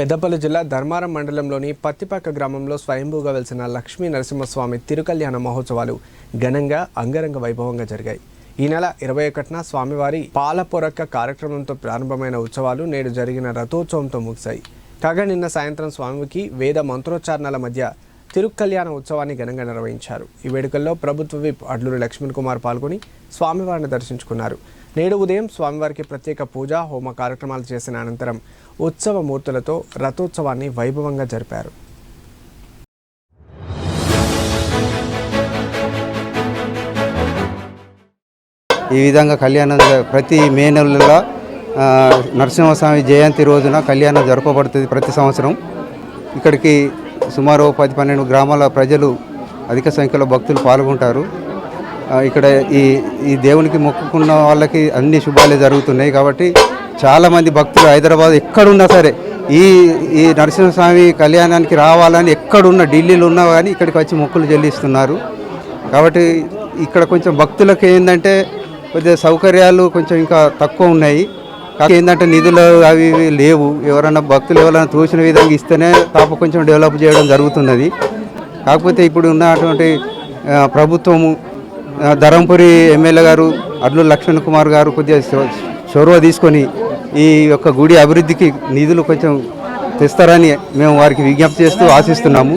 పెద్దపల్లి జిల్లా ధర్మారం మండలంలోని పత్తిపాక గ్రామంలో స్వయంభూగా వెలిసిన లక్ష్మీ నరసింహస్వామి తిరుకల్యాణ మహోత్సవాలు ఘనంగా అంగరంగ వైభవంగా జరిగాయి. ఈ నెల ఇరవై ఒకటిన స్వామివారి పాలపొరక్క కార్యక్రమంతో ప్రారంభమైన ఉత్సవాలు నేడు జరిగిన రథోత్సవంతో ముగిశాయి. కాగా నిన్న సాయంత్రం స్వామికి వేద మంత్రోచ్చారణల మధ్య తిరుక్కల్యాణ ఉత్సవాన్ని ఘనంగా నిర్వహించారు. ఈ వేడుకల్లో ప్రభుత్వ విప్ అడ్లూరి లక్ష్మణ్ కుమార్ పాల్గొని స్వామివారిని దర్శించుకున్నారు. నేడు ఉదయం స్వామివారికి ప్రత్యేక పూజ హోమ కార్యక్రమాలు చేసిన అనంతరం ఉత్సవ మూర్తులతో రథోత్సవాన్ని వైభవంగా జరిపారు. ఈ విధంగా కళ్యాణం ప్రతి మే నెలలో నరసింహస్వామి జయంతి రోజున కళ్యాణం జరపబడుతుంది ప్రతి సంవత్సరం. ఇక్కడికి సుమారు పది పన్నెండు గ్రామాల ప్రజలు అధిక సంఖ్యలో భక్తులు పాల్గొంటారు. ఇక్కడ ఈ ఈ దేవునికి మొక్కుకున్న వాళ్ళకి అన్ని శుభాలే జరుగుతున్నాయి కాబట్టి చాలామంది భక్తులు హైదరాబాద్ ఎక్కడున్నా సరే ఈ ఈ నరసింహస్వామి కళ్యాణానికి రావాలని ఎక్కడున్న ఢిల్లీలో ఉన్నా కానీ ఇక్కడికి వచ్చి మొక్కులు చెల్లిస్తున్నారు. కాబట్టి ఇక్కడ కొంచెం భక్తులకు ఏంటంటే కొద్దిగా సౌకర్యాలు కొంచెం ఇంకా తక్కువ ఉన్నాయి. కాకపోతే ఏంటంటే నిధులు అవి ఇవి లేవు. ఎవరైనా భక్తులు ఎవరైనా తోచిన విధంగా ఇస్తేనే పాప కొంచెం డెవలప్ చేయడం జరుగుతున్నది. కాకపోతే ఇప్పుడు ఉన్నటువంటి ప్రభుత్వము ధరంపురి ఎమ్మెల్యే గారు అడ్లు లక్ష్మణ్ కుమార్ గారు కొద్దిగా చొరవ తీసుకొని ఈ యొక్క గుడి అభివృద్ధికి నిధులు కొంచెం తెస్తారని మేము వారికి విజ్ఞప్తి చేస్తూ ఆశిస్తున్నాము.